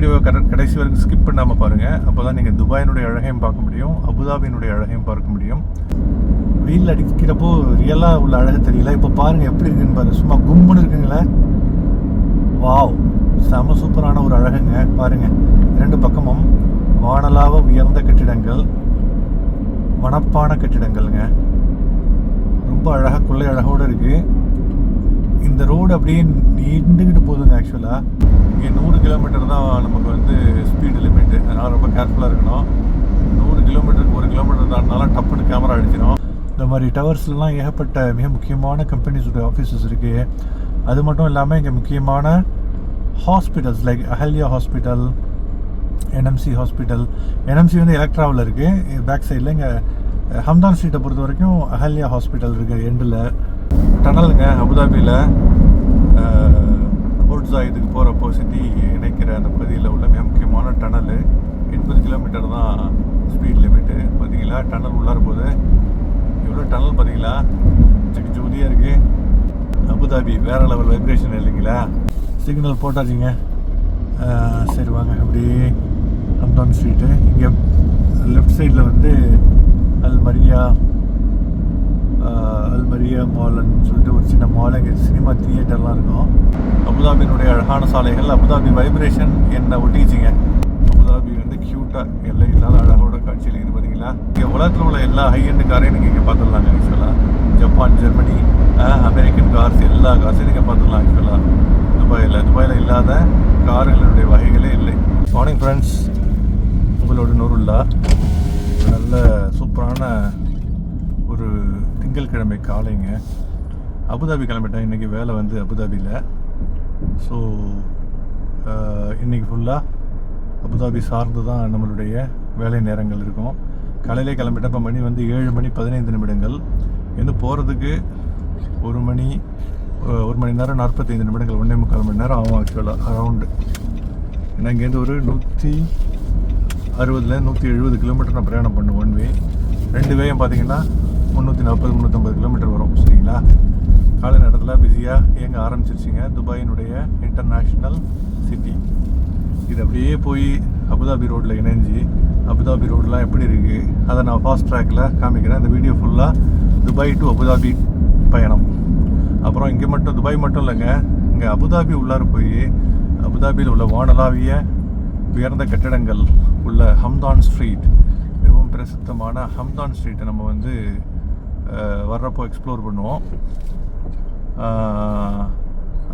வீடியோவை கட கடைசி வரைக்கும் ஸ்கிப் பண்ணாமல் பாருங்கள் அப்போ தான் நீங்கள் துபாயினுடைய அழகையும் பார்க்க முடியும் அபுதாபியினுடைய அழகையும் பார்க்க முடியும். வெயில் அடிக்கிறப்போ ரியலாக உள்ள அழகு தெரியல. இப்போ பாருங்கள் எப்படி இருக்குன்னு பாருங்கள் சும்மா கும்புன்னு இருக்குங்களே. வாவ் செம சூப்பரான ஒரு அழகுங்க. பாருங்கள் இரண்டு பக்கமும் வானலாக உயர்ந்த கட்டிடங்கள் மணப்பான கட்டிடங்கள்ங்க. ரொம்ப அழகாக கொள்ளை அழகோடு இருக்குது இந்த ரோடு அப்படியே நீண்டுக்கிட்டு போகுதுங்க ஆக்சுவலாக இங்கே நூறு கிலோமீட்டர் தான் நமக்கு வந்து ஸ்பீடு லிமிட்டு அதனால் ரொம்ப கேர்ஃபுல்லாக இருக்கணும். நூறு கிலோமீட்டருக்கு ஒரு கிலோமீட்டர் தாண்டினாலும் டப்புன்னு கேமரா அடிச்சிடும் இந்த மாதிரி டவர்ஸ்லாம் ஏகப்பட்ட மிக முக்கியமான கம்பெனிஸோட ஆஃபீஸஸ் இருக்குது அது மட்டும் இல்லாமல் இங்கே முக்கியமான hospitals like Ahalya hospital NMC hospital NMC வந்து எலக்ட்ராவில் இருக்குது பேக் சைடில் இங்கே ஹம்தான் ஸ்ட்ரீட்டை பொறுத்த வரைக்கும் அஹல்யா ஹாஸ்பிட்டல் இருக்குது எண்டில் டனலுங்க அபுதாபியில் போர்ட்ஸா இதுக்கு போகிறப்போ சிட்டி இணைக்கிற அந்த பகுதியில் உள்ள மிக முக்கியமான டனல் எண்பது கிலோமீட்டர் தான் ஸ்பீட் லிமிட்டு பார்த்தீங்களா டனல் உள்ளார போகுது. எவ்வளோ டனல் பார்த்தீங்களா ஜெக ஜோதியாக இருக்குது அபுதாபி வேறு லெவல் வைப்ரேஷன் இல்லைங்களா? சிக்னல் போட்டாச்சுங்க. சரி வாங்க அப்படியே ஹம்தான் ஸ்ட்ரீட்டு இங்கே லெஃப்ட் சைடில் வந்து அல் அல்மரியா மாலன்னு மால்னு சொல்லிட்டு ஒரு சின்ன மால் சினிமா தியேட்டர்லாம் இருக்கும். அபுதாபியினுடைய அழகான சாலைகள் அபுதாபி வைப்ரேஷன் என்ன ஒட்டிச்சிங்க அபுதாபி வந்து க்யூட்டாக எல்லை இல்லாத அழகோட காட்சியில் இது பார்த்தீங்களா இங்கே உலகத்தில் உள்ள எல்லா ஹை எண்டு காரையும் நீங்கள் இங்கே பார்த்துடலாங்க ஆக்சுவலாக ஜப்பான் ஜெர்மனி அமெரிக்கன் கார்ஸ் எல்லா கார்ஸையும் நீங்கள் பார்த்துடலாம் ஆக்சுவலாக துபாயில் துபாயில் இல்லாத கார்களுடைய வகைகளே இல்லை. மார்னிங் ஃப்ரெண்ட்ஸ் உங்களோட நூறுல்லா. நல்ல சூப்பரான திங்கட்கிழமை காலைங்க. அபுதாபி கிளம்பிட்டேன் இன்றைக்கி வேலை வந்து அபுதாபியில் ஸோ இன்றைக்கி ஃபுல்லாக அபுதாபி சார்ந்து தான் நம்மளுடைய வேலை நேரங்கள் இருக்கும். காலையிலே கிளம்பிட்டேன் இப்போ மணி வந்து ஏழு மணி பதினைந்து நிமிடங்கள். இன்னும் போகிறதுக்கு ஒரு மணி ஒரு மணி நேரம் நாற்பத்தைந்து நிமிடங்கள் ஒன்றே முக்கால் மணி நேரம் ஆகும் ஆக்சுவலாக அரவுண்டு ஏன்னா இங்கேருந்து ஒரு நூற்றி அறுபதுலேருந்து நூற்றி எழுபது கிலோமீட்டர் நான் பிரயாணம் பண்ணுவேன் ஒன் வே ரெண்டு வேயும் பார்த்தீங்கன்னா முந்நூற்றி நாற்பது முந்நூற்றம்பது கிலோமீட்டர் வரும் சரிங்களா? காலை நேரத்தில் பிஸியாக இயங்க ஆரம்பிச்சிருச்சிங்க. துபாயினுடைய இன்டர்நேஷ்னல் சிட்டி இது அப்படியே போய் அபுதாபி ரோட்டில் இணைஞ்சு அபுதாபி ரோடெலாம் எப்படி இருக்குது அதை நான் ஃபாஸ்ட் ட்ராக்கில் காமிக்கிறேன். இந்த வீடியோ ஃபுல்லாக துபாய் டு அபுதாபி பயணம். அப்புறம் இங்கே மட்டும் துபாய் மட்டும் இல்லைங்க இங்கே அபுதாபி உள்ளார போய் அபுதாபியில் உள்ள வானலாவிய உயர்ந்த கட்டிடங்கள் உள்ள ஹம்தான் ஸ்ட்ரீட் மிகவும் பிரசித்தமான ஹம்தான் ஸ்ட்ரீட்டை நம்ம வந்து வர்றப்போ எக்ஸ்ப்ளோர் பண்ணுவோம்.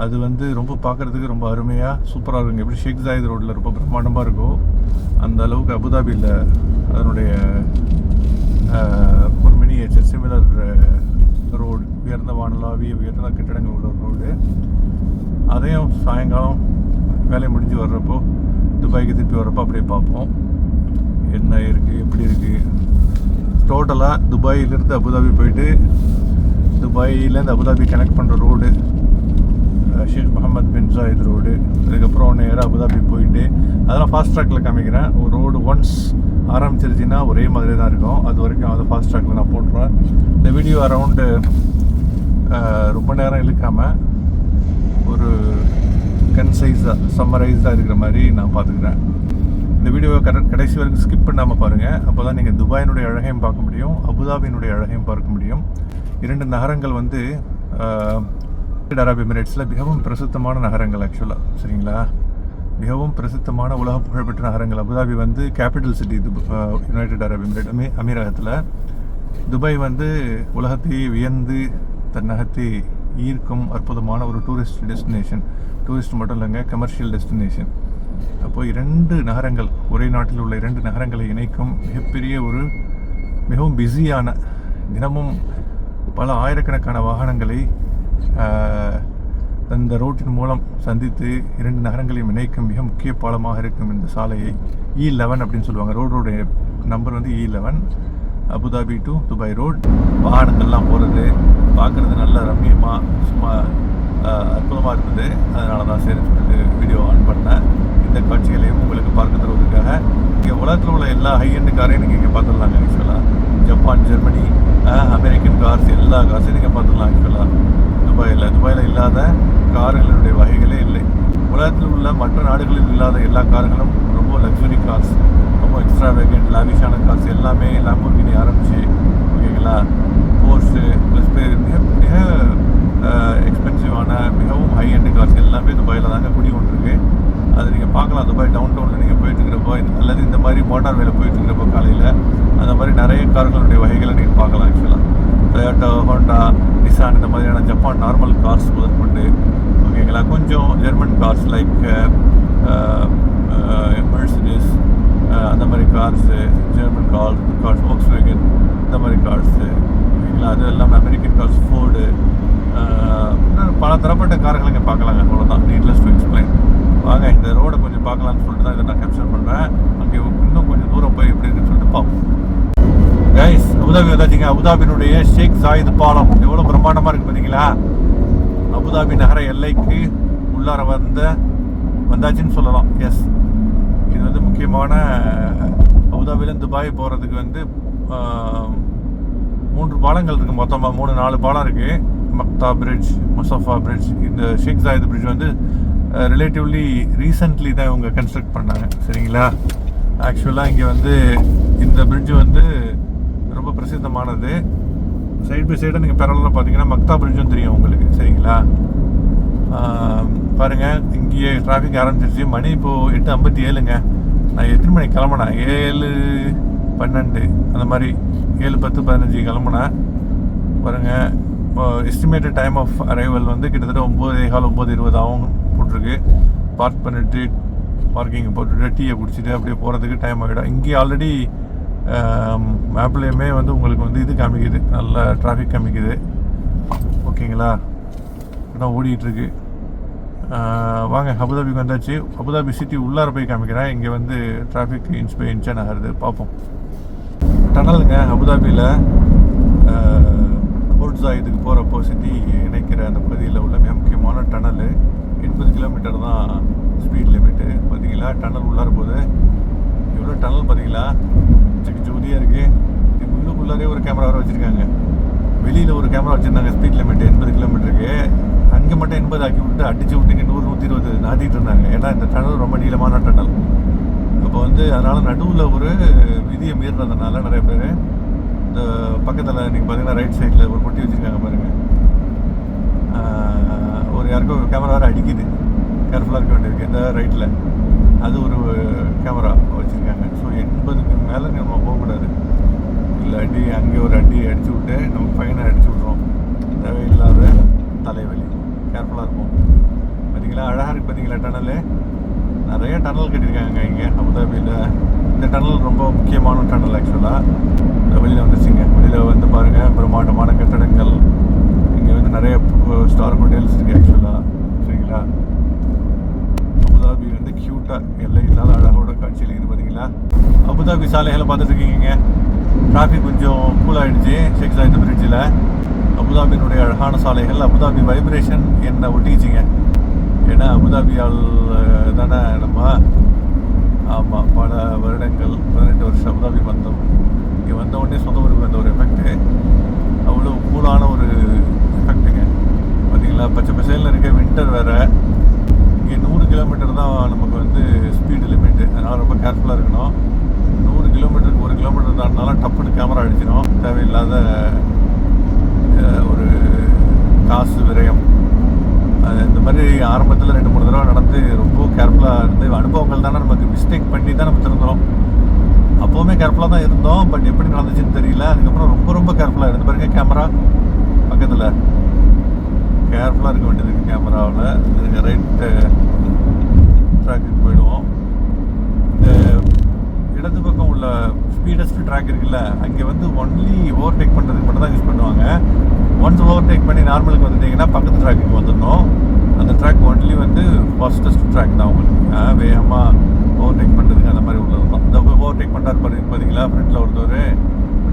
அது வந்து ரொம்ப பார்க்குறதுக்கு ரொம்ப அருமையாக சூப்பராக இருக்கும். எப்படி ஷேக் ஜாயித் ரோட்டில் ரொம்ப பிரம்மாண்டமாக இருக்கும். அந்த அளவுக்கு அபுதாபியில் அதனுடைய ஒரு மினி சிமிலர் ரோடு உயர்ந்த வானலாவிய உயர்ந்த கட்டிடங்கள் உள்ள ரோடு அதையும் சாயங்காலம் வேலை முடிஞ்சு வர்றப்போ துபாய்க்கு திருப்பி வர்றப்போ அப்படியே பார்ப்போம். என்ன இருக்குது எப்படி இருக்குது டோட்டலாக துபாயிலிருந்து அபுதாபி போயிட்டு துபாயிலேருந்து அபுதாபி கனெக்ட் பண்ணுற road Sheikh Mohammed bin Zayed road அதுக்கப்புறம் நேராக அபுதாபி போயிட்டு அதெல்லாம் ஃபாஸ்ட் ட்ராக்கில் காமிக்கிறேன். ஒரு ரோடு ஒன்ஸ் ஆரம்பிச்சிருச்சுன்னா ஒரே மாதிரி தான் இருக்கும். அது வரைக்கும் அதை ஃபாஸ்ட் ட்ராக்கில் நான் போட்டுருவேன். இந்த வீடியோ அரவுண்டு ரொம்ப நேரம் இழுக்காமல் ஒரு கன்சைஸாக சம்மரைஸ்டாக இருக்கிற மாதிரி நான் பார்த்துக்கிறேன். இந்த வீடியோவை கட கடைசி வரைக்கும் ஸ்கிப் பண்ணாமல் பாருங்கள் அப்போ தான் நீங்கள் துபாயினுடைய அழகையும் பார்க்க முடியும் அபுதாபியினுடைய அழகையும் பார்க்க முடியும். இரண்டு நகரங்கள் வந்து யுனைடெட் எமிரேட்ஸில் மிகவும் பிரசித்தமான நகரங்கள் ஆக்சுவலாக சரிங்களா? மிகவும் பிரசித்தமான உலக புகழ்பெற்ற நகரங்கள். அபுதாபி வந்து capital city United Arab Emirate Ami அமீரகத்தில். துபாய் வந்து உலகத்தை வியந்து தன்னகத்தை ஈர்க்கும் அற்புதமான ஒரு டூரிஸ்ட் டெஸ்டினேஷன் டூரிஸ்ட் மட்டும் இல்லைங்க கமர்ஷியல் டெஸ்டினேஷன் அப்போ இரண்டு நகரங்கள் ஒரே நாட்டில் உள்ள இரண்டு நகரங்களை இணைக்கும் மிகப்பெரிய ஒரு மிகவும் பிஸியான தினமும் பல ஆயிரக்கணக்கான வாகனங்களை அந்த ரோட்டின் மூலம் சந்தித்து இரண்டு நகரங்களையும் இணைக்கும் மிக முக்கிய பாலமாக இருக்கும் இந்த சாலையை e இ லெவன் அப்படின்னு சொல்லுவாங்க. ரோடோடைய நம்பர் வந்து e E eleven Abu Dhabi to Dubai road. வாகனங்கள்லாம் போகிறது பார்க்குறது நல்ல ரம்மியமாக சும்மா அற்புதமாக இருந்தது. அதனால தான் சரி சொல்லிட்டு வீடியோ ஆன் பண்ணேன். இந்த காட்சிகளையும் உங்களுக்கு பார்க்க தருவதற்காக இங்கே உலகத்தில் உள்ள எல்லா ஹை எண்டு காரையும் நீங்கள் இங்கே பார்த்துடலாங்க ஆக்சுவலாக ஜப்பான் ஜெர்மனி அமெரிக்கன் கார்ஸ் எல்லா கார்ஸையும் நீங்கள் பார்த்துடலாம் ஆக்சுவலாக துபாயில் துபாயில் இல்லாத கார்களுடைய வகைகளே இல்லை. உலகத்தில் உள்ள மற்ற நாடுகளில் இல்லாத எல்லா கார்களும் ரொம்ப லக்ஸுரி கார்ஸ் ரொம்ப எக்ஸ்ட்ரா வேகன் லாவிஷான கார்ஸ் எல்லாமே லாம்போர்கினி ஆரம்பிச்சு ஓகேங்களா போர்ஸு ப்ளஸ் மிக மிக எக்ஸ்பென்சிவான மிகவும் ஹை எண்ட் கார்ஸ் எல்லாமே துபாயில் தாங்க குடி கொண்டிருக்கு அது நீங்கள் பார்க்கலாம். துபாய் டவுன் டவுனில் நீங்கள் போயிட்டு இருக்கிறப்போ அல்லது இந்த மாதிரி மோட்டார் வேலை போயிட்டுருக்கிறப்போ காலையில் அந்த மாதிரி நிறைய கார்களுடைய வகைகளை நீங்கள் பார்க்கலாம் ஆக்சுவலாக டொயோட்டோ ஹோண்டா நிசான் இந்த மாதிரியான ஜப்பான் நார்மல் கார்ஸ் முதற்கொண்டு ஓகேங்களா? கொஞ்சம் ஜெர்மன் கார்ஸ் லைக் மெர்சிடிஸ் அந்த மாதிரி cars German car cars Volkswagen இந்த மாதிரி கார்ஸு ஓகேங்களா? அது இல்லாமல் அமெரிக்கன் uh, கார்ஸ் ஃபோர்டு பல தரப்பட்ட கார்களை இங்கே பார்க்கலாங்க. அவ்வளோதான் நீட்லெஸ் டு எக்ஸ்பிளைன் வாங்க இந்த ரோடை கொஞ்சம் பார்க்கலாம்னு சொல்லிட்டு தான் இதை நான் கேப்சர் பண்ணுறேன் அங்கே இன்னும் கொஞ்சம் தூரம் போய் எப்படி இருக்குன்னு சொல்லிட்டு பார்ப்போம். கைஸ் அபுதாபி வந்தாச்சுங்க. அபுதாபினுடைய ஷேக் சாயித் பாலம். எவ்வளோ பிரம்மாண்டமாக இருக்குது பார்த்தீங்களா? அபுதாபி நகர எல்லைக்கு உள்ளார வந்த வந்தாச்சுன்னு சொல்லலாம். எஸ் இது வந்து முக்கியமான அபுதாபிலேருந்து துபாய் போகிறதுக்கு வந்து மூன்று பாலங்கள் இருக்குது மொத்தமாக மூணு நாலு பாலம் இருக்குது மக்தா பிரிட்ஜ் முசஃபா பிரிட்ஜ் இந்த ஷேக் ஜாயித் பிரிட்ஜ் வந்து ரிலேட்டிவ்லி ரீசன்ட்லி தான் இவங்க கன்ஸ்ட்ரக்ட் பண்ணாங்க. சரிங்களா? ஆக்சுவலாக இங்கே வந்து இந்த பிரிட்ஜு வந்து ரொம்ப பிரசித்தமானது. சைடு பை சைடு நீங்கள் பேரலாக பார்த்தீங்கன்னா மக்தா பிரிட்ஜும் தெரியும் உங்களுக்கு. சரிங்களா? பாருங்கள் இங்கேயே டிராஃபிக் ஆரம்பிச்சிருச்சு. மணி இப்போது எட்டு ஐம்பத்தி ஏழுங்க. நான் எத்தனை மணிக்கு கிளம்புனேன் ஏழு பன்னெண்டு. அந்த மாதிரி ஏழு பத்து பதினஞ்சு கிளம்புனேன் பாருங்க எஸ்டிமேட்டட் டைம் ஆஃப் அரைவல் வந்து கிட்டத்தட்ட ஒம்பது கால் ஒம்பது இருபது ஆகும். போட்டிருக்கு. பார்க் பண்ணிட்டு பார்க்கிங் போட்டுட்டு டீயை குடிச்சிட்டு அப்படியே போகிறதுக்கு டைம் ஆகிடும் இங்கே ஆல்ரெடி மேப்லேயுமே வந்து உங்களுக்கு வந்து இது காமிக்குது. நல்ல டிராஃபிக் காமிக்குது. ஓகேங்களா? இடம் ஓடிட்டுருக்கு. வாங்க அபுதாபிக்கு வந்தாச்சு. அபுதாபி சிட்டி உள்ளார போய் காமிக்கிறேன். இங்கே வந்து டிராஃபிக் இன்ச் பை இன்ச்சாக நகருது பார்ப்போம். டனலுங்க அபுதாபியில் போர்ட்ஸா இதுக்கு போகிறப்போ சிட்டி இணைக்கிற அந்த பகுதியில் உள்ள மிக முக்கியமான டனலு எண்பது கிலோமீட்டர் தான் ஸ்பீட் லிமிட்டு பார்த்தீங்களா டனல் உள்ளார போகுது. எவ்வளோ டனல் பார்த்தீங்களா ஜெக ஜோதியாக இருக்குது இது உள்ளுக்குள்ளாரே ஒரு கேமரா வர வச்சுருக்காங்க. வெளியில் ஒரு கேமரா வச்சுருந்தாங்க ஸ்பீட் லிமிட் எண்பது கிலோமீட்டருக்கு. அங்கே மட்டும் எண்பது ஆக்கி விட்டு அடிச்சு விட்டுங்க நூறு நூற்றி இருபது நாட்டிகிட்டு இருந்தாங்க. ஏன்னா இந்த டனல் ரொம்ப நீளமான டனல் அப்போ வந்து அதனால் நடுவில் ஒரு விதியை மீறினதுனால நிறைய பேர் இந்த பக்கத்தில் நீங்கள் பார்த்தீங்கன்னா ரைட் சைடில் ஒரு பொட்டி வச்சுருக்காங்க பாருங்கள் ஒரு யாருக்கோ கேமரா வேறு அடிக்குது. கேர்ஃபுல்லாக இருக்க வேண்டியிருக்கு. இந்த ரைட்டில் அது ஒரு கேமரா வச்சுருக்காங்க. ஸோ எண்பதுக்கு மேலே நம்ம போகக்கூடாது. இல்லை அடி அங்கே ஒரு அடி அடித்து விட்டு நம்ம ஃபைனை அடிச்சு விட்றோம். தேவையில்லாத தலைவலி. கேர்ஃபுல்லாக இருக்கும் பார்த்தீங்களா அழகாக இருக்குது பார்த்தீங்களா டனலு நிறைய டனல் கட்டியிருக்காங்க இங்கே. அபுதாபியில். இந்த டனல் ரொம்ப முக்கியமான டனல் ஆக்சுவலாக இந்த வெளியில் வந்துச்சுங்க. வெளியில் வந்து பாருங்கள் பிரம்மாண்டமான கட்டடங்கள். வந்து நிறைய ஸ்டார் ஹோட்டல்ஸ் இருக்குது ஆக்சுவலாக சரிங்களா? அபுதாபி வந்து க்யூட்டாக எல்லை இல்லாத அழகோட காட்சியில் இருக்குது பார்த்தீங்களா அபுதாபி சாலைகளை பார்த்துட்ருக்கீங்க. டிராஃபிக் கொஞ்சம் கூல் ஆகிடுச்சு ஷேக் சாயித் பிரிட்ஜில் அபுதாபியினுடைய அழகான சாலைகள் அபுதாபி வைப்ரேஷன் என்னை ஒட்டிக்கிச்சிங்க? ஏன்னா அபுதாபியால் தானே நம்ம ஆமாம் பல வருடங்கள் பதினெட்டு வருஷம் அபுதாபி வந்தோம். இங்கே வந்த உடனே சொந்த ஊருக்கு வந்த ஒரு எஃபெக்ட்டு அவ்வளோ கூலான ஒரு பார்த்தீங்களா பச்சை பசேலில் இருக்க வின்டர் வேறு. இங்கே நூறு கிலோமீட்டர் தான் நமக்கு வந்து ஸ்பீடு லிமிட்டு அதனால் ரொம்ப கேர்ஃபுல்லாக இருக்கணும். நூறு கிலோமீட்டருக்கு ஒரு கிலோமீட்டர் தாண்டினாலும் டப்புன்னு கேமரா அடிச்சிடும் தேவையில்லாத ஒரு காசு விரயம். அது இந்த மாதிரி ஆரம்பத்தில் ரெண்டு மூணு தடவை நடந்து ரொம்ப கேர்ஃபுல்லாக இருந்து அனுபவங்கள் தானே நமக்கு மிஸ்டேக் பண்ணி தான் நம்ம திறந்தோம் அப்போவுமே கேர்ஃபுல்லாக தான் இருந்தோம். பட் எப்படி நடந்துச்சுன்னு தெரியல. அதுக்கப்புறம் ரொம்ப ரொம்ப கேர்ஃபுல்லாக இருந்து பாருங்க கேமரா பக்கத்தில். கேர்ஃபுல்லாக இருக்க வேண்டியது இருக்குது கேமராவில் இதுக்கு uh, ரைட் ட்ராக்குக்கு போயிடுவோம். இந்த இடது பக்கம் உள்ள ஸ்பீடஸ்ட் ட்ராக் இருக்குல்ல அங்கே வந்து ஒன்லி ஓவர்டேக் பண்ணுறதுக்கு மட்டும் தான் யூஸ் பண்ணுவாங்க. ஒன்ஸ் ஓவர்டேக் பண்ணி நார்மலுக்கு வந்துட்டிங்கன்னா பக்கத்து ட்ராக்குக்கு வந்துடணும். அந்த ட்ராக் ஒன்லி வந்து ஃபாஸ்டஸ்ட் ட்ராக் தான் உங்களுக்கு. வேகமாக ஓவர்டேக் பண்ணுறதுக்கு அந்த மாதிரி உள்ளது தான். இந்த ஓவர்டேக் பண்ணுறாரு பாரு பார்த்தீங்களா ஃப்ரண்ட்டில் ஒருத்தவர்.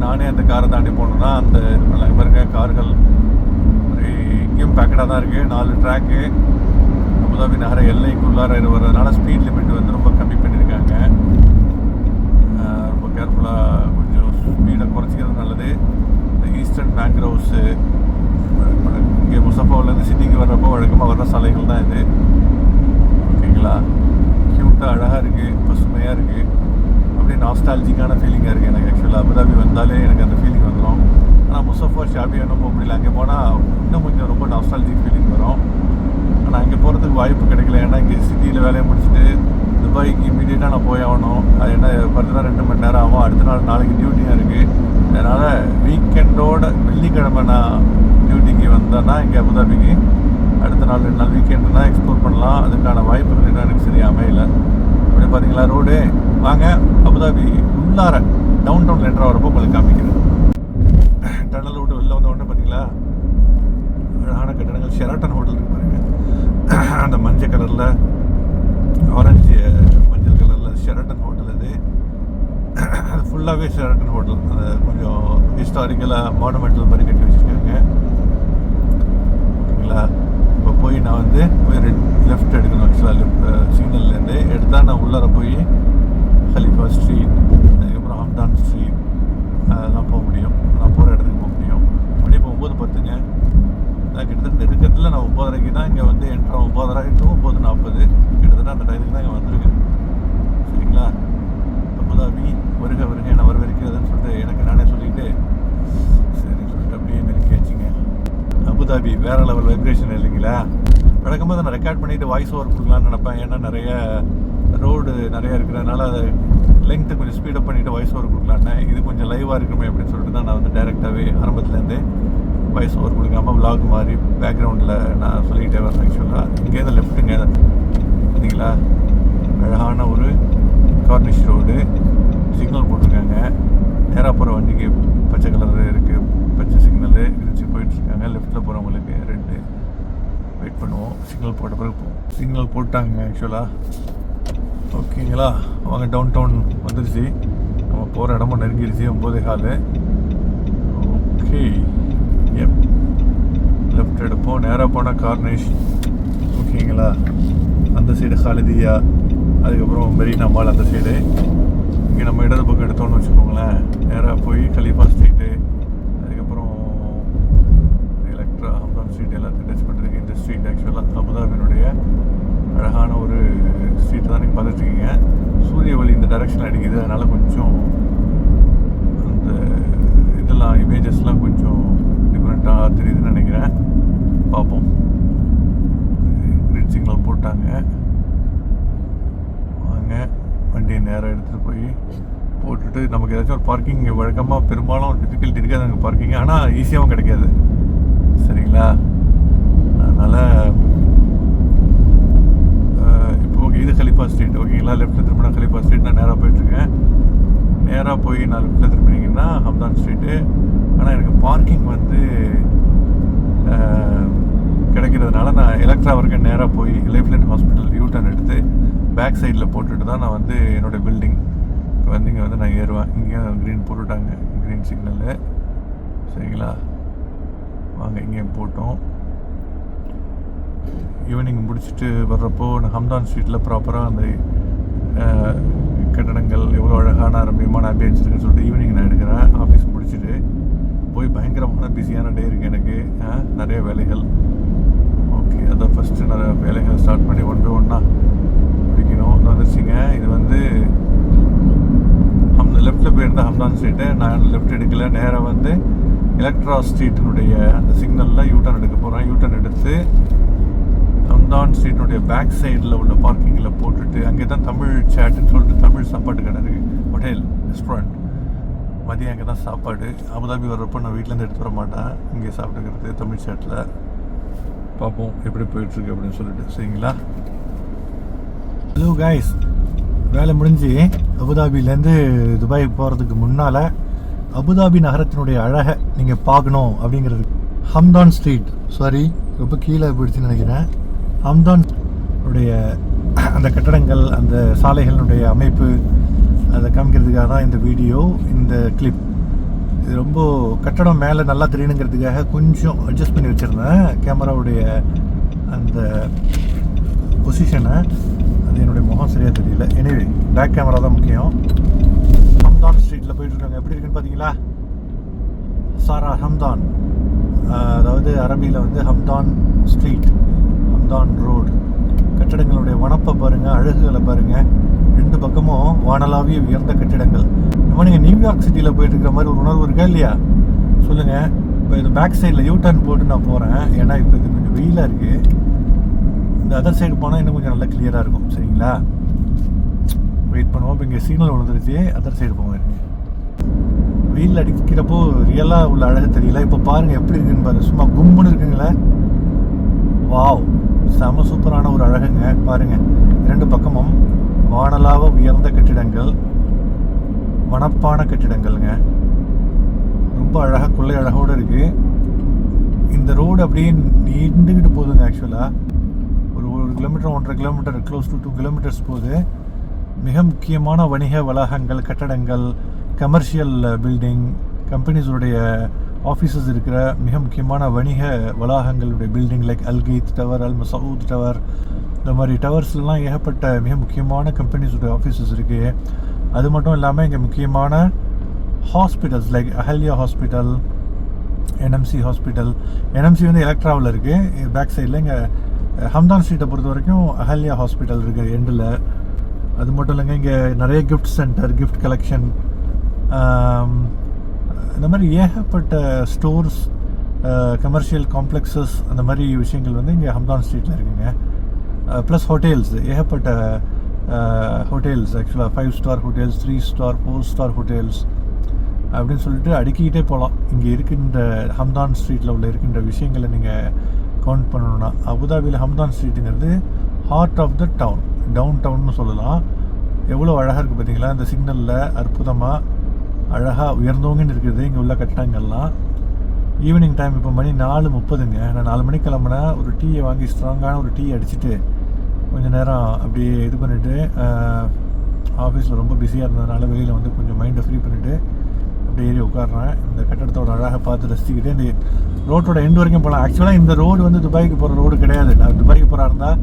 நானே அந்த காரை தாண்டி போகணுன்னா அந்த இது பண்ணலாம் பாருங்க கார்கள். ஒரு இங்கேயும் பேக்கடாக தான் இருக்குது நாலு ட்ராக்கு அபுதாபி நகர எல்லைக்குள்ளார வர்றதுனால ஸ்பீட் லிமிட் வந்து ரொம்ப கம்மி பண்ணியிருக்காங்க ரொம்ப கேர்ஃபுல்லாக கொஞ்சம் ஸ்பீடை குறைச்சிக்கிறது நல்லது. இந்த ஈஸ்டர்ன் மேங்க்ரோவ்ஸு இங்கே முசஃபாவிலேருந்து சிட்டிக்கு வர்றப்போ வழக்கமாக வர்ற சாலைகள் தான் இது. இருக்குது பசுமையாக இருக்குது அப்படியே நாஸ்டாலஜிக்கான ஃபீலிங்காக இருக்குது எனக்கு ஆக்சுவலாக அபுதாபி வந்தாலே எனக்கு அந்த ஃபீலிங் வந்துடும் ஆனால் முசஃபர் ஷாபி ஒன்றும் போக முடியல அங்கே போனால் இன்னும் கொஞ்சம் ரொம்ப நாஸ்டாலஜிக் ஃபீலிங் வரும். ஆனால் அங்கே போகிறதுக்கு வாய்ப்பு கிடைக்கல. ஏன்னா இங்கே சிட்டியில் வேலையை முடிச்சுட்டு துபாய்க்கு இமீடியட்டாக நான் போய் ஆகணும். அது என்ன ஃபர்தராக ரெண்டு மணி நேரம் ஆகும். அடுத்த நாள் நாளைக்கு டியூட்டியாக இருக்குது அதனால் வீக்கெண்டோட வெள்ளிக்கிழமை நான் டியூட்டிக்கு வந்தேன்னா இங்கே அபுதாபிக்கு அடுத்த நாள் ரெண்டு நாள் வீக்கெண்டுனா எக்ஸ்ப்ளோர் பண்ணலாம். அதுக்கான வாய்ப்புகள் இன்னும் எனக்கு சரியாக அமையல. அப்படி பார்த்தீங்களா ரோடு வாங்க அபுதாபி உள்ளார டவுன் டவுன் என்ட்ரு வரப்போ உங்களுக்கு காமிக்கிறேன் டனல் விட்டு வெளில வந்த உடனே பார்த்தீங்களா அழகான கட்டடங்கள். ஷெராட்டன் ஹோட்டல் இருக்கு பாருங்க. அந்த மஞ்சள் கலரில் ஆரஞ்சு மஞ்சள் கலரில் ஷெராட்டன் ஹோட்டல் அது. அது ஃபுல்லாகவே ஷெராட்டன் ஹோட்டல் அது கொஞ்சம் ஹிஸ்டாரிக்கலாக மானுமெண்டல் மாதிரி கட்டி வச்சுருக்காங்க. ஓகேங்களா? இப்போ போய் நான் வந்து போய் ரெட் லெஃப்ட் எடுக்கணும் ஆக்சுவலாக லெஃப்ட் சிக்னல்லேருந்து எடுத்தால் நான் உள்ளார போய் ஹலிஃபா ஸ்ட்ரீட் அதுக்கப்புறம் ஹம்தான் ஸ்ட்ரீட் அதெல்லாம் போக முடியும். நான் போகிற இடத்துக்கு போக மணி இப்போ ஒம்பது பத்துங்க. நான் கிட்டத்தட்ட இருக்கிறதுல நான் ஒம்பதரைக்கு தான் இங்கே வந்து என்ட்ரு. ஒம்பதரை டு ஒம்பது நாற்பது. கிட்டத்தட்ட அந்த டைத்துக்கு தான் இங்கே வந்திருக்கேன் சரிங்களா? அபுதாபி வருக வருக என்ன வரவேற்கிறதுன்னு சொல்லிட்டு எனக்கு நானே சொல்லிட்டு சரி சொல்லிட்டு அப்படியே நெருக்கியாச்சுங்க அபுதாபி வேற லெவல் வைப்ரேஷன் இல்லைங்களா? வழக்கம்போது நான் ரெக்கார்ட் பண்ணிட்டு வாய்ஸ் ஓவர் கொடுக்கலான்னு நினைப்பேன். ஏன்னா நிறைய ரோடு நிறைய இருக்கிறதுனால அதை லெங்க்த்தை கொஞ்சம் ஸ்பீடப் பண்ணிட்டு வாய்ஸ் ஓவர் கொடுக்கலான்னு இது கொஞ்சம் லைவாக இருக்குமே அப்படின்னு சொல்லிட்டு தான் நான் வந்து டேரெக்டாகவே ஆரம்பத்துலேருந்து வாய்ஸ் ஓவர் கொடுக்காம விலாக் மாதிரி பேக்ரவுண்டில் நான் சொல்லிக்கிட்டே வரேன் ஆக்சுவலாக இங்கேருந்து லெஃப்ட்டுங்க பார்த்தீங்களா? அழகான ஒரு கார்னிஷ் ரோடு சிக்னல் போட்டிருக்காங்க. நேராக போகிற வண்டிக்கு பச்சை கலர் இருக்குது பச்சை சிக்னலு இருந்துச்சு போயிட்டுருக்காங்க லெஃப்ட்டில் போகிறவங்களுக்கு ரெட்டு வெயிட் பண்ணுவோம். சிக்னல் போட்ட பிறகு போவோம். சிக்னல் போட்டாங்க ஆக்சுவலாக ஓகேங்களா? வாங்க டவுன் டவுன் வந்துருச்சு. நம்ம போகிற இடமும் நெருங்கிடுச்சு ஒம்போதே காலு. ஓகே. எப் லெஃப்ட் எடுப்போம். நேராக போனால் கார்னிஷ் ஓகேங்களா? அந்த சைடு ஹாலிதியா. அதுக்கப்புறம் மெரினா மால் அந்த சைடு இங்கே நம்ம இடது பக்கம் எடுத்தோம்னு வச்சுக்கோங்களேன். நேராக போய் கலிஃபா ஸ்ட்ரீட்டு அதுக்கப்புறம் எலக்ட்ரா ஹம்தான் ஸ்ட்ரீட் எல்லாத்தையும் டச் பண்ணுறதுக்கு இந்த ஸ்ட்ரீட் ஆக்சுவலாக என்னுடைய அழகான ஒரு ஸ்ட்ரீட் தான் நீங்கள் பார்த்துட்ருக்கீங்க. சூரிய ஒளி இந்த டைரக்ஷனில் அடிக்குது. அதனால் கொஞ்சம் அந்த இதெல்லாம் இமேஜஸ்லாம் கொஞ்சம் டிஃப்ரெண்ட்டாக தெரியுதுன்னு நினைக்கிறேன். பார்ப்போம். கிரீன் சிக்னல் போட்டாங்க. வாங்க வண்டியை நேராக எடுத்துகிட்டு போய் போட்டுட்டு நமக்கு ஏதாச்சும் ஒரு பார்க்கிங் வழக்கமாக பெரும்பாலும் டிஃபிகல்ட்டி இருக்காது அங்கே பார்க்கிங் ஆனால் ஈஸியாகவும் கிடைக்காது. சரிங்களா? அதனால் இப்போ ஓகே இது கலிஃபா ஸ்ட்ரீட் ஓகேங்களா? லெஃப்ட்டில் திரும்பினா கலிஃபா ஸ்ட்ரீட். நான் நேராக போயிட்டுருக்கேன். நேராக போய் நான் லெஃப்ட்டில் திரும்பினீங்கன்னா ஹம்தான் ஸ்ட்ரீட்டு. ஆனால் எனக்கு பார்க்கிங் வந்து கிடைக்கிறதுனால நான் எலக்ட்ரா வரைக்கும் நேராக போய் லைஃப்லைன் ஹாஸ்பிட்டல் யூ டர்ன் எடுத்து பேக் சைடில் போட்டுட்டு தான் நான் வந்து என்னோடய பில்டிங் வந்து இங்கே வந்து நான் ஏறுவேன். இங்கே க்ரீன் போட்டுவிட்டாங்க க்ரீன் சிக்னலு சரிங்களா? வாங்க இங்கேயும் போட்டோம். ஈவினிங் முடிச்சுட்டு வர்றப்போ நான் ஹம்தான் ஸ்ட்ரீட்டில் ப்ராப்பராக அந்த கட்டடங்கள் எவ்வளோ அழகான ரம்மியமான அம்பியன்ஸ் இருக்குன்னு சொல்லிட்டு ஈவினிங் நான் எடுக்கிறேன். ஆஃபீஸ் முடிச்சுட்டு போய் பயங்கரமான பிஸியான டே இருக்குது எனக்கு. நிறைய வேலைகள். ஓகே அதான் ஃபஸ்ட்டு நிறைய வேலைகள் ஸ்டார்ட் பண்ணி ஒன் பை ஒன்னாக முடிக்கணும். இது வந்துருச்சுங்க இது வந்து ஹம் லெஃப்ட்டில் போயிருந்தேன் ஹம்தான் ஸ்ட்ரீட்டு நான் லெஃப்ட் எடுக்கல. நேராக வந்து எலக்ட்ரா ஸ்ட்ரீட்டினுடைய அந்த சிக்னலில் யூட்டர்ன் எடுக்க போகிறேன் யூட்டர்ன் எடுத்து ஹம்தான் ஸ்ட்ரீட்னுடைய பேக் சைடில் உள்ள பார்க்கிங்கில் போட்டுட்டு அங்கே தான் தமிழ் சேட்டுன்னு சொல்லிட்டு தமிழ் சாப்பாடு கடை இருக்குது ஹோட்டல் ரெஸ்டாரண்ட் மதியம் அங்கே தான் சாப்பாடு. அபுதாபி வர்றப்போ நான் வீட்டிலேருந்து எடுத்து வர மாட்டேன். இங்கே சாப்பிட்டுக்கிறது தமிழ் சேட்டில் பார்ப்போம் எப்படி போயிட்டுருக்கு அப்படின்னு சொல்லிட்டு. சரிங்களா? ஹலோ காய்ஸ் வேலை முடிஞ்சு அபுதாபிலேருந்து துபாய் போகிறதுக்கு முன்னால் அபுதாபி நகரத்தினுடைய அழகை நீங்கள் பார்க்கணும் அப்படிங்கிறது. Hamdan street. சாரி ரொம்ப கீழே போயிடுச்சுன்னு நினைக்கிறேன். ஹம்தான் உடைய அந்த கட்டடங்கள் அந்த சாலைகளினுடைய அமைப்பு அதை காமிக்கிறதுக்காக தான் இந்த வீடியோ இந்த கிளிப் இது ரொம்ப கட்டடம் மேலே நல்லா தெரியணுங்கிறதுக்காக கொஞ்சம் அட்ஜஸ்ட் பண்ணி வச்சுருந்தேன். கேமராவுடைய அந்த பொசிஷனை அது என்னுடைய முகம் சரியாக தெரியல. எனிவே பேக் கேமரா தான் முக்கியம். ஹம்தான் ஸ்ட்ரீட்டில் போயிட்டுருக்காங்க எப்படி இருக்குன்னு பார்த்தீங்களா சாரா ஹம்தான். அதாவது அரபியில் வந்து ஹம்தான் ஸ்ட்ரீட் தான் ரோடு கட்டிடங்களுடைய வனப்பை பாருங்கள் அழகுகளை பாருங்கள் ரெண்டு பக்கமும் வானலாவிய உயர்ந்த கட்டிடங்கள். நம்ம நீங்கள் நியூயார்க் சிட்டியில் போயிட்டு இருக்கிற மாதிரி ஒரு உணர்வு இருக்கா இல்லையா? சொல்லுங்கள் இப்போ இது பேக் சைடில் யூ டர்ன் போட்டு நான் போகிறேன் ஏன்னா இப்போ இது கொஞ்சம் வெயிலாக இருக்குது இந்த அதர் சைடு போனால் இன்னும் கொஞ்சம் நல்லா கிளியராக இருக்கும். சரிங்களா? வெயிட் பண்ணுவோம். இப்போ இங்கே சிக்னல் விழுந்துருச்சு. அதர் சைடு போங்க. இருங்க வெயில் அடிக்கிறப்போ ரியலாக உள்ள அழகு தெரியல. இப்போ பாருங்கள் எப்படி இருக்குன்னு பாருங்கள் சும்மா கும்முன்னு இருக்குங்களே. வாவ் செம சூப்பரான ஒரு அழகுங்க. பாருங்க. இரண்டு பக்கமும் வானலாக உயர்ந்த கட்டிடங்கள் வனப்பான கட்டிடங்கள்ங்க. ரொம்ப அழகாக கொள்ளை அழகோடு இருக்கு. இந்த ரோடு அப்படியே நீண்டுக்கிட்டு போகுதுங்க ஆக்சுவலாக ஒரு ஒரு கிலோமீட்டர் ஒன்றரை kilometre close to two kilometres போகுது. மிக முக்கியமான வணிக வளாகங்கள் கட்டடங்கள் கமர்ஷியல் பில்டிங் கம்பெனிஸுடைய ஆஃபீஸஸ் இருக்கிற மிக முக்கியமான வணிக வளாகங்களுடைய building like Al Ghaith tower Al Masaood tower இந்த மாதிரி டவர்ஸ்லாம் ஏகப்பட்ட மிக முக்கியமான கம்பெனிஸுடைய ஆஃபீஸஸ் இருக்குது அது மட்டும் இல்லாமல் இங்கே முக்கியமான hospitals like Ahalya hospital NMC hospital NMC வந்து எலக்ட்ராவில் இருக்குது பேக் சைடில் இங்கே ஹம்தான் ஸ்ட்ரீட்டை பொறுத்த வரைக்கும் அஹல்யா ஹாஸ்பிட்டல் இருக்குது எண்டில் அது மட்டும் இல்லைங்க இங்கே நிறைய கிஃப்ட் சென்டர் கிஃப்ட் கலெக்ஷன் இந்த மாதிரி ஏகப்பட்ட ஸ்டோர்ஸ் கமர்ஷியல் காம்ப்ளெக்ஸஸ் அந்த மாதிரி விஷயங்கள் வந்து இங்கே ஹம்தான் ஸ்ட்ரீட்டில் இருக்குங்க. ப்ளஸ் ஹோட்டல்ஸ் ஏகப்பட்ட ஹோட்டல்ஸ் ஆக்சுவலாக five star hotels three star four star hotels அப்படின்னு சொல்லிட்டு அடுக்கிக்கிட்டே போகலாம் இங்கே இருக்கின்ற ஹம்தான் ஸ்ட்ரீட்டில் உள்ள இருக்கின்ற விஷயங்களை நீங்கள் கவுண்ட் பண்ணணும்னா அபுதாபியில் Hamdan ஸ்ட்ரீட்டுங்கிறது heart of the town town டவுன்னு சொல்லலாம். எவ்வளோ அழகாக இருக்குது பார்த்தீங்களா இந்த சிக்னலில் அற்புதமாக அழகாக உயர்ந்தவங்கன்னு இருக்குது இங்கே உள்ள கட்டடங்கள்லாம். ஈவினிங் டைம் இப்போ மணி நாலு முப்பதுங்க. நான் நாலு மணிக்கு கிளம்புனா ஒரு டீயை வாங்கி ஸ்ட்ராங்கான ஒரு டீ அடிச்சுட்டு கொஞ்சம் நேரம் அப்படியே இது பண்ணிவிட்டு ஆஃபீஸில் ரொம்ப பிஸியாக இருந்ததுனால வெளியில் வந்து கொஞ்சம் மைண்டை ஃப்ரீ பண்ணிவிட்டு அப்படியே ஏறி உட்காடுறேன் இந்த கட்டடத்தோட அழகாக பார்த்து ரசிச்சுக்கிட்டு இந்த ரோட்டோட எண்டு வரைக்கும் போகலாம். ஆக்சுவலாக இந்த ரோடு வந்து துபாய்க்கு போகிற ரோடு கிடையாது. நான் துபாய்க்கு போகிறா இருந்தால்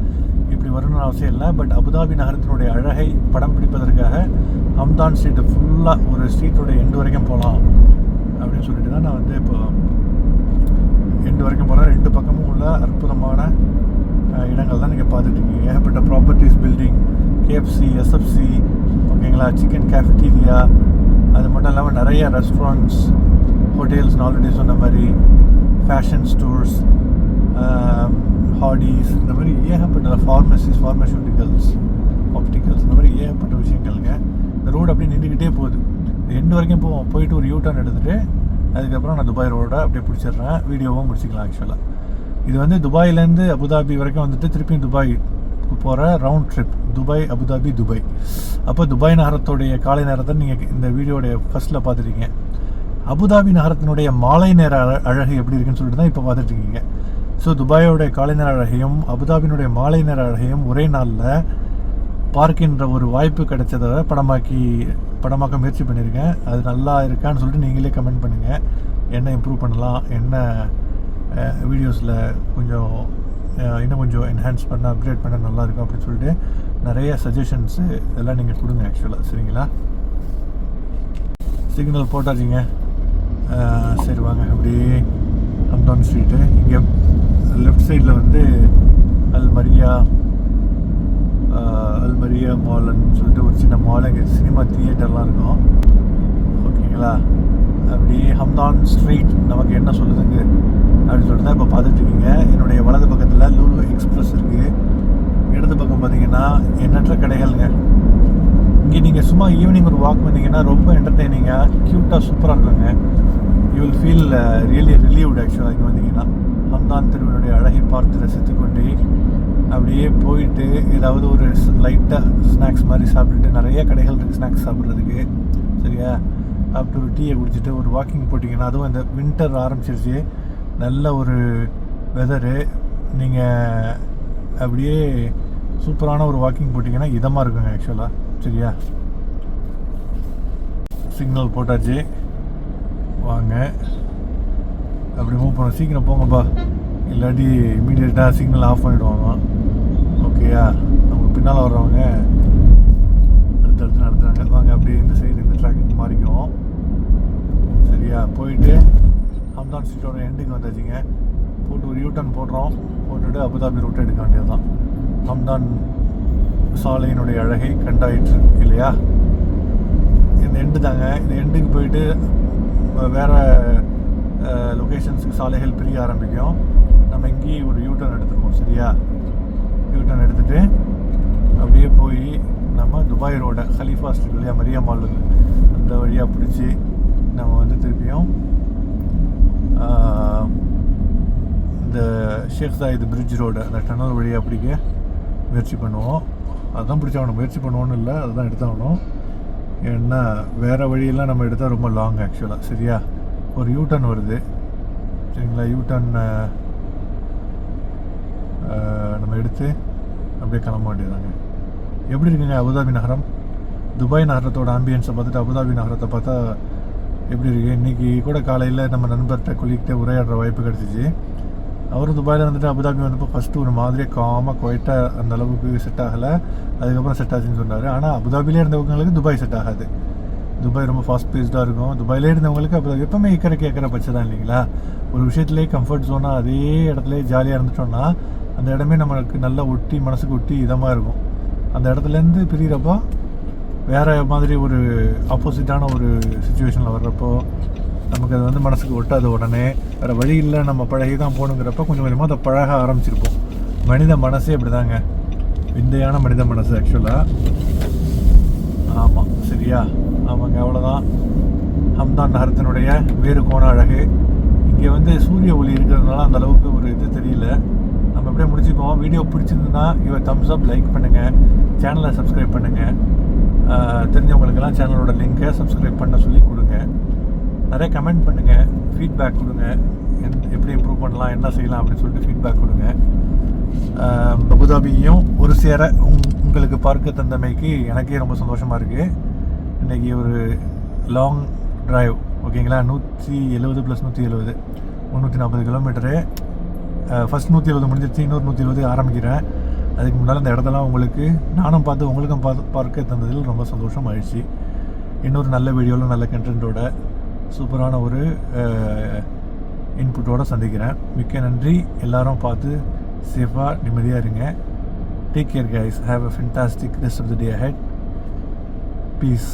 இப்படி வரணும்னு அவசியம் இல்லை பட் அபுதாபி நகரத்தினுடைய அழகை படம் பிடிப்பதற்காக ஹம்தான் ஸ்ட்ரீட்டு ஃபுல்லாக ஒரு ஸ்ட்ரீட்டோடைய எண்டு வரைக்கும் போகலாம் அப்படின்னு சொல்லிட்டு தான் நான் வந்து இப்போ எண்டு வரைக்கும் போகிறேன் ரெண்டு பக்கமும் உள்ள அற்புதமான இடங்கள் தான் நீங்கள் பார்த்துட்ருக்கீங்க ஏகப்பட்ட ப்ராப்பர்ட்டிஸ் பில்டிங் கேஎஃப்சி எஸ்எஃப்சி ஓகேங்களா? சிக்கன் கேஃபிட்டீரியா அது மட்டும் இல்லாமல் நிறைய ரெஸ்டாரண்ட்ஸ் ஹோட்டல்ஸ் ஆல்ரெடி சொன்ன மாதிரி ஃபேஷன் ஸ்டோர்ஸ் Um, ஹாடிஸ் இந்த மாதிரி ஏகப்பட்ட ஃபார்மசிஸ் ஃபார்மசூட்டிக்கல்ஸ் ஆப்டிக்கல்ஸ் இந்த மாதிரி ஏகப்பட்ட விஷயங்கள்ங்க இந்த ரோடு அப்படியே நின்றுக்கிட்டே போகுது. எண்டு வரைக்கும் போவோம் போயிட்டு ஒரு யூ டர்ன் எடுத்துகிட்டு அதுக்கப்புறம் நான் துபாய் ரோடை அப்படியே பிடிச்சிடுறேன். வீடியோவும் முடிச்சிக்கலாம் ஆக்சுவலாக இது வந்து துபாயிலேருந்து அபுதாபி வரைக்கும் வந்துட்டு திருப்பியும் துபாய் போகிற round trip Dubai Abu Dhabi Dubai. அப்போ துபாய் நகரத்துடைய காலை நேரத்தை நீங்கள் இந்த வீடியோடைய ஃபர்ஸ்ட்டில் பார்த்துருக்கீங்க அபுதாபி நகரத்தினுடைய மாலை நேர அழகு எப்படி இருக்குன்னு சொல்லிட்டு தான் இப்போ பார்த்துட்டு இருக்கீங்க. ஸோ துபாயோடைய காலை நேர அழகையும் அபுதாபியினுடைய மாலை நேர அழகையும் ஒரே நாளில் பார்க்கின்ற ஒரு வாய்ப்பு கிடைச்சதை படமாக்கி படமாக்க முயற்சி பண்ணியிருக்கேன் அது நல்லா இருக்கான்னு சொல்லிட்டு நீங்களே கமெண்ட் பண்ணுங்கள் என்ன இம்ப்ரூவ் பண்ணலாம்? என்ன வீடியோஸில் கொஞ்சம் இன்னும் கொஞ்சம் என்ஹான்ஸ் பண்ண அப்கிரேட் பண்ண நல்லா இருக்கும் அப்படின்னு சொல்லிட்டு நிறைய சஜஷன்ஸு இதெல்லாம் நீங்கள் கொடுங்க ஆக்சுவலாக சரிங்களா? சிக்னல் போட்டாச்சுங்க. சரி வாங்க. அப்படியே அம்டான் ஸ்ட்ரீட்டு இங்கே லெஃப்ட் சைடில் வந்து அல்மரியா அல்மரியா அல் மால்னு சொல்லிட்டு ஒரு சின்ன மால் சினிமா தியேட்டர்லாம் இருக்கும். ஓகேங்களா? அப்படியே ஹம்தான் ஸ்ட்ரீட் நமக்கு என்ன சொல்லுதுங்க? அப்படின்னு சொல்லிட்டு தான் இப்போ பார்த்துட்ருக்கீங்க. என்னுடைய வலது பக்கத்தில் லூலு எக்ஸ்பிரஸ் இருக்குது இடது பக்கம் பார்த்தீங்கன்னா எண்ணற்ற கடைகள்ங்க. இங்கே நீங்கள் சும்மா ஈவினிங் ஒரு வாக் வந்தீங்கன்னா ரொம்ப என்டர்டெய்னிங்காக க்யூட்டாக சூப்பராக இருக்குங்க. You will feel really relieved ஆக்சுவலாக இங்கே வந்தீங்கன்னா. ஹம்தான் திருவினுடைய அழகை பார்த்து ரசித்து கொண்டு அப்படியே போயிட்டு ஏதாவது ஒரு லைட்டாக ஸ்நாக்ஸ் மாதிரி சாப்பிட்டுட்டு நிறைய கடைகள் இருக்குது ஸ்நாக்ஸ் சாப்பிட்றதுக்கு. சரியா? சாப்பிட்டு ஒரு டீயை குடிச்சிட்டு ஒரு வாக்கிங் போட்டிங்கன்னா அதுவும் இந்த வின்டர் ஆரம்பிச்சிருச்சு. நல்ல ஒரு வெதரு நீங்கள் அப்படியே சூப்பரான ஒரு வாக்கிங் போட்டிங்கன்னா இதமாக இருக்குங்க ஆக்சுவலாக சரியா? சிக்னல் போட்டாச்சு. வாங்க. அப்படி மூவ் பண்ண சீக்கிரம் போங்கப்பா. இல்லாட்டி இமீடியட்டாக சிக்னல் ஆஃப் பண்ணிவிடுவாங்க ஓகேயா நமக்கு பின்னால் வர்றவங்க அடுத்தடுத்து நடத்துகிறாங்க வாங்க அப்படியே இந்த சைடு இந்த ட்ராக்கிங் மாறிக்குவோம். சரியா? போயிட்டு ஹம்தான் ஸ்ட்ரீட்டோட எண்டுக்கு வந்தாச்சுங்க. போட்டு ஒரு யூட்டன் போடுறோம். போட்டுட்டு அபுதாபி ரூட்டை எடுக்க வேண்டியது தான் ஹம்தான் சாலையினுடைய அழகை கண்டாயிற்று இல்லையா? இந்த எண்டு தாங்க. இந்த எண்டுக்கு போயிட்டு வேறு லொக்கேஷன்ஸுக்கு சாலைகள் பிரிய ஆரம்பிக்கும். நம்ம இங்கேயும் ஒரு யூட்டர்ன் எடுத்துருவோம் சரியா? யூட்டர்ன் எடுத்துகிட்டு அப்படியே போய் நம்ம துபாய் ரோடை ஹலீஃபா ஸ்ட்ரீட் வழியாக மரியா மால் அந்த வழியாக பிடிச்சி நம்ம வந்து திருப்பியும் இந்த ஷேக் சாயித் பிரிட்ஜ் ரோடு அந்த டனல் வழியாக பிடிக்க முயற்சி பண்ணுவோம். அதுதான் பிடிச்சாகணும் முயற்சி பண்ணுவோன்னு இல்லை அதுதான் எடுத்தாகணும். ஏன்னா வேறு வழியெல்லாம் நம்ம எடுத்தால் ரொம்ப லாங் ஆக்சுவலாக சரியா? ஒரு யூட்டர்ன் வருது. சரிங்களா? யூட்டர்ன் நம்ம எடுத்து அப்படியே கிளம்ப வேண்டியதாங்க எப்படி இருக்குங்க? அபுதாபி நகரம்? துபாய் நகரத்தோட ஆம்பியன்ஸை பார்த்துட்டு அபுதாபி நகரத்தை பார்த்தா எப்படி இருக்குது இன்னைக்கு கூட காலையில் நம்ம நண்பர்கிட்ட கொல்லிக்கிட்ட உரையாடுற வாய்ப்பு கிடச்சிச்சு. அவரும் துபாயில் வந்துட்டு அபுதாபி வந்தப்போ ஃபஸ்ட்டு ஒரு மாதிரியே காமாக குவைட்டாக அந்த அளவுக்கு செட் ஆகலை. அதுக்கப்புறம் செட் ஆச்சுன்னு சொன்னார். ஆனால் அபுதாபிலே இருந்தவங்களுக்கு துபாய் செட் ஆகாது. துபாய் ரொம்ப ஃபாஸ்ட் பேஸ்டாக இருக்கும். துபாயிலே இருந்தவங்களுக்கு அப்போ எப்போவுமே இக்கரை கேட்குற பட்சம் தான் இல்லைங்களா? ஒரு விஷயத்துலேயே கம்ஃபர்ட் ஜோனாக அதே இடத்துல ஜாலியாக இருந்துட்டோம்னா அந்த இடமே நம்மளுக்கு நல்லா ஒட்டி மனசுக்கு ஒட்டி இதமாக இருக்கும். அந்த இடத்துலேருந்து பிரிகிறப்போ வேறு மாதிரி ஒரு ஆப்போசிட்டான ஒரு சுச்சுவேஷனில் வர்றப்போ நமக்கு அது வந்து மனசுக்கு ஒட்டாது உடனே வேறு வழி இல்லை நம்ம பழகி தான் போகணுங்கிறப்ப கொஞ்சம் கொஞ்சமாக அதை பழக ஆரம்பிச்சிருப்போம். மனித மனசே இப்படி தாங்க விந்தையான மனித மனசு ஆக்சுவலாக ஆமாம் சரியா? ஆமாங்க அவ்வளோதான் ஹம்தான் நகரத்தினுடைய வேறு கோண அழகு. இங்கே வந்து சூரிய ஒளி இருக்கிறதுனால அந்த அளவுக்கு ஒரு இது தெரியல. நம்ம அப்படியே முடிச்சுக்குவோம். வீடியோ பிடிச்சிருந்ததுன்னா இவர் தம்ஸ் அப் லைக் பண்ணுங்கள் சேனலை சப்ஸ்கிரைப் பண்ணுங்கள் தெரிஞ்சவங்களுக்கெல்லாம் சேனலோட லிங்கை சப்ஸ்கிரைப் பண்ண சொல்லி கொடுங்க. நிறைய கமெண்ட் பண்ணுங்கள் ஃபீட்பேக் கொடுங்க. என்- எப்படி இம்ப்ரூவ் பண்ணலாம் என்ன செய்யலாம் அப்படின்னு சொல்லிட்டு ஃபீட்பேக் கொடுங்க. அபுதாபியும் ஒரு சேர உங் உங்களுக்கு பார்க்க தந்தமைக்கு எனக்கே ரொம்ப சந்தோஷமாக இருக்குது இன்றைக்கி ஒரு லாங் டிரைவ் ஓகேங்களா நூற்றி எழுபது ப்ளஸ் நூற்றி எழுபது முந்நூற்றி நாற்பது கிலோமீட்டரு ஃபஸ்ட் நூற்றி எழுபது முடிஞ்சிருச்சு இன்னொரு நூற்றி எழுபது ஆரம்பிக்கிறேன். அதுக்கு முன்னால் இந்த இடத்தெல்லாம் உங்களுக்கு நானும் பார்த்து உங்களுக்கும் பார்த்து பார்க்க தந்ததில் ரொம்ப சந்தோஷம் ஆயிடுச்சு இன்னொரு நல்ல வீடியோவில் நல்ல கண்டென்ட்டோட சூப்பரான ஒரு இன்புட்டோடு சந்திக்கிறேன். மிக்க நன்றி. எல்லாரும் பார்த்து சேஃபாக நிம்மதியாக இருங்க. Take care guys have a fantastic rest of the day head piece